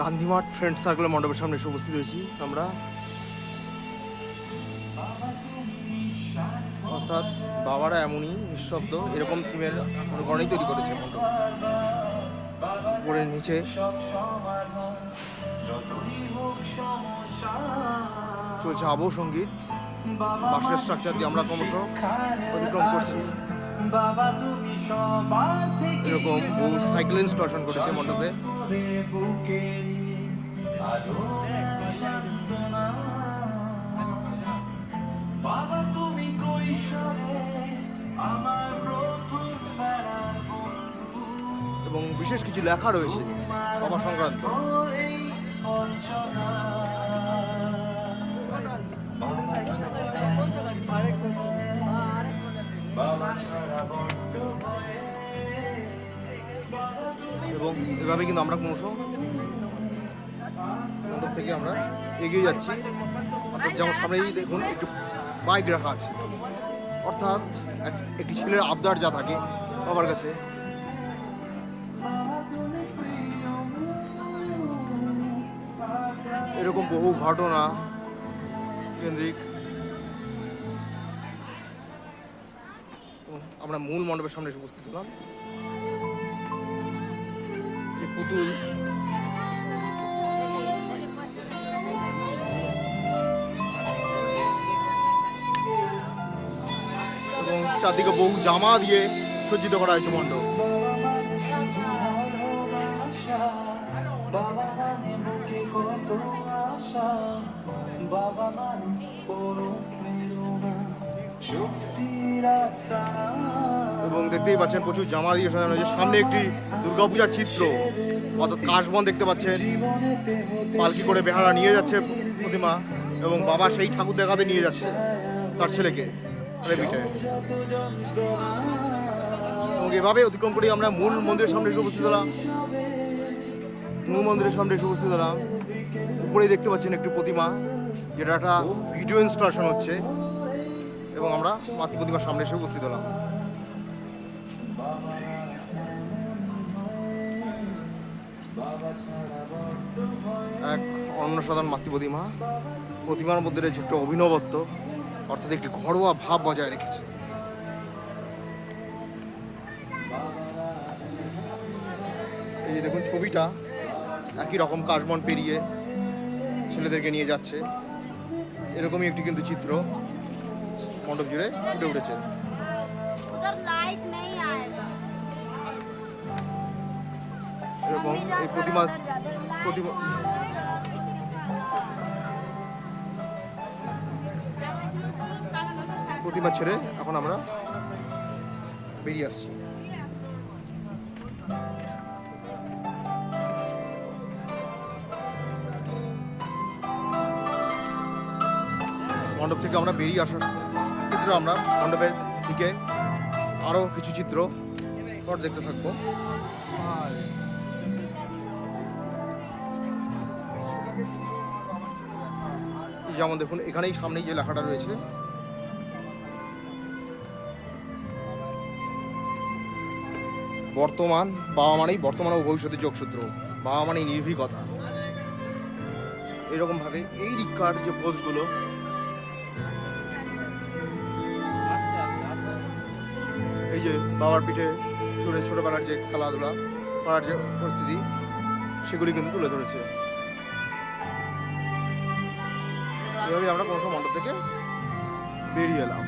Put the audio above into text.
গান্ধীমাঠ friend সার্কেলের মণ্ডপের সামনে এসে উপস্থিত হয়েছি আমরা। অর্থাৎ বাবারা এমনই নিঃশব্দ, এরকম থিমের গণেই তৈরি করেছে মণ্ডপ। উপরের নিচে চলছে আবহ সংগীত। বাসের স্ট্রাকচার দিয়ে আমরা ক্রমশ অতিক্রম করছি। বাবা তুমি সবার থেকে এরকম বহু সাইকেল ইনস্টলেশন করেছে মণ্ডপে। বাবা তুমি কৈশোরে আমার প্রথম বেড়ার বন্ধু। এবং বিশেষ কিছু লেখা রয়েছে বাবা সংক্রান্ত। এবং এভাবে কিন্তু আমরা ক্রমশ মণ্ডপ থেকে আমরা এগিয়ে যাচ্ছি। অর্থাৎ যেমন সামনেই দেখুন, একটি বাইক রাখা আছে। অর্থাৎ এক- একটি ছেলের আবদার যা থাকে বাবার কাছে। এরকম বহু ঘটনা কেন্দ্রিক আমরা মূল মণ্ডপের সামনে এসে উপস্থিত হলাম। পুতুল। এবং চারদিকে বহু জামা দিয়ে সজ্জিত করা হয়েছে মণ্ডপ। বাবা মানে বুকে এবং দেখতেই পাচ্ছেন প্রচুর জামা দিয়ে সাজানো হয়েছে সামনে একটি দুর্গাপূজার চিত্র। অর্থাৎ কাশবন দেখতে পাচ্ছেন। পালকি করে বেহারা নিয়ে যাচ্ছে প্রতিমা এবং বাবা সেই ঠাকুর দেখাতে নিয়ে যাচ্ছে তার ছেলেকে এবং এভাবে অতিক্রম করে আমরা মূল মন্দিরের সামনে এসে উপস্থিত হলাম। মূল মন্দিরের সামনে এসে উপস্থিত হলাম। উপরেই দেখতে পাচ্ছেন একটি প্রতিমা, যেটা একটা ভিডিও ইনস্টলেশন হচ্ছে। এবং আমরা মাতৃ প্রতিমার সামনে এসে উপস্থিত হলাম। এক অন্নসাধারণ মাতৃ প্রতিমা। প্রতিমার মধ্যে রয়েছে একটু অভিনবত্ব, অর্থাৎ একটি ঘরোয়া ভাব বজায় রেখেছে। এই যে দেখুন ছবিটা, একই রকম কাশবন পেরিয়ে ছেলেদেরকে নিয়ে যাচ্ছে। এরকমই একটি কিন্তু চিত্র। মণ্ডপ জুড়ে ফুটে উঠেছে এরকম এই প্রতিমা প্রতিমা প্রতিমা ছেড়ে এখন আমরা বেরিয়ে আসছি। মণ্ডপ থেকে আমরা বেরিয়ে আসার ক্ষেত্রে আমরা, মণ্ডপের দিকে আরও কিছু চিত্র পর দেখতে থাকব। যেমন দেখুন, এখানেই সামনেই যে লেখাটা রয়েছে। বর্তমান বাবা মানেই বর্তমান ও ভবিষ্যতের যোগসূত্র, বাবা মানেই নির্ভীকতা। এরকম ভাবে এই রিক্কার যে পোস্টগুলো যে বাবার পিঠে চড়ে ছোটোবেলার যে খেলাধুলা করার যে পরিস্থিতি সেগুলি কিন্তু তুলে ধরেছে। এভাবেই আমরা কোনো মণ্ডপ থেকে বেরিয়ে এলাম।